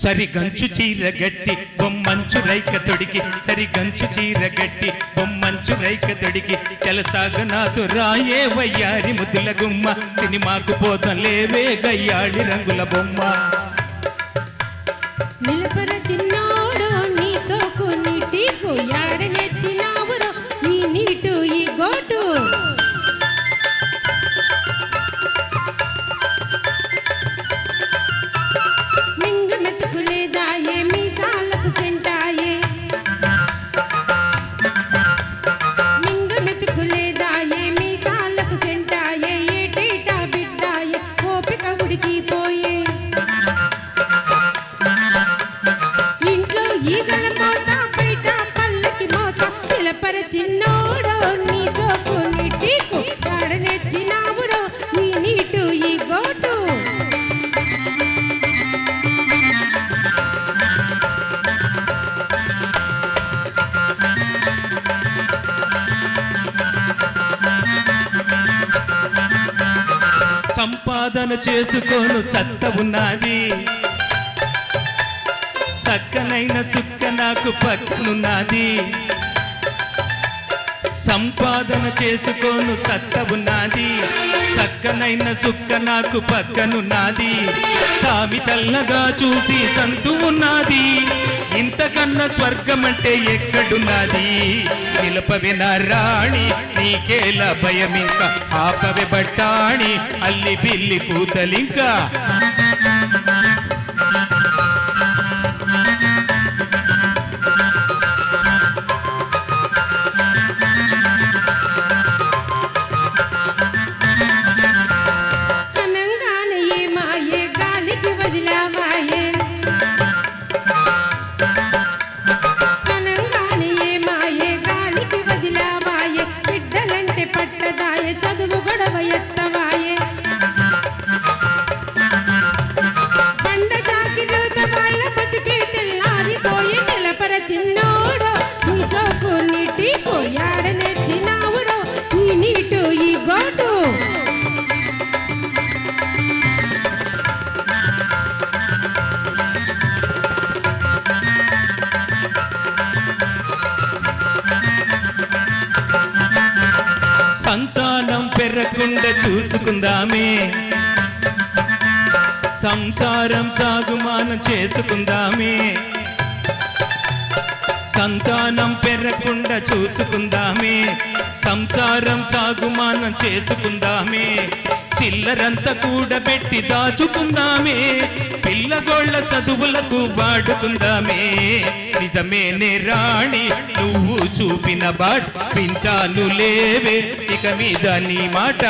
సరి గంచు చీర గట్టి బొమ్మంచు రైక తొడికి. సరి గంచు చీర గట్టి బొమ్మంచు రైక తొడికి. తెలసాగనాథు రాయే వయ్యారి ముద్దుల గుమ్మ. సినిమాకు పోతం లేవే గయ్యాడి రంగుల బొమ్మ. మింగ మెతుకులేదాయే సంపాదన చేసుకోను సత్త ఉన్నది. సక్కనైన సుక్క నాకు పక్కనున్నది సంపాదన చేసుకోను సత్తవున్నది సక్కనైన సుక్క నాకు పక్కనున్నది సామి చల్లగా చూసి సంతు ఉన్నది ఇంతకన్నా స్వర్గం అంటే ఎక్కడున్నది నిలపవిన రాణి నీకేలా భయమింక. ఆపవే బట్టాణి అల్లి బిల్లి కూతలింకా. సంతానం పెరగకుండా చూసుకుందామే. సంసారం సాగుమానం చేసుకుందామే. సంతానం పెరగకుండా చూసుకుందామే. సంసారం సాగుమానం చేసుకుందామే. చిల్లరంతా కూడబెట్టి దాచుకుందామే. పిల్లగోళ్ళ చదువులకు వాడుకుందామే. నిజమేనే రాణి నువ్వు చూపిన బాట్ వింటాను లేవే. ఇక మీద నీ మాట.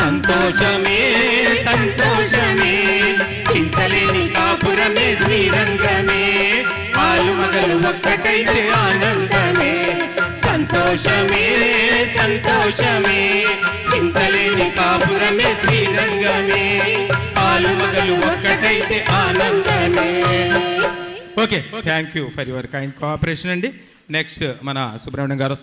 సంతోషమే సంతోషమే. చింతలేని కాపురమే శ్రీరంగ మగలు ఆనందమే. సంతోషమే సంతోషమే. చింతలేని కాపురమే శ్రీరంగమే. పాలు మగలు ఒక్కటైతే ఆనందమే. Okay thank you for your kind cooperation అండి. నెక్స్ట్ మన సుబ్రహ్మణ్యం గారు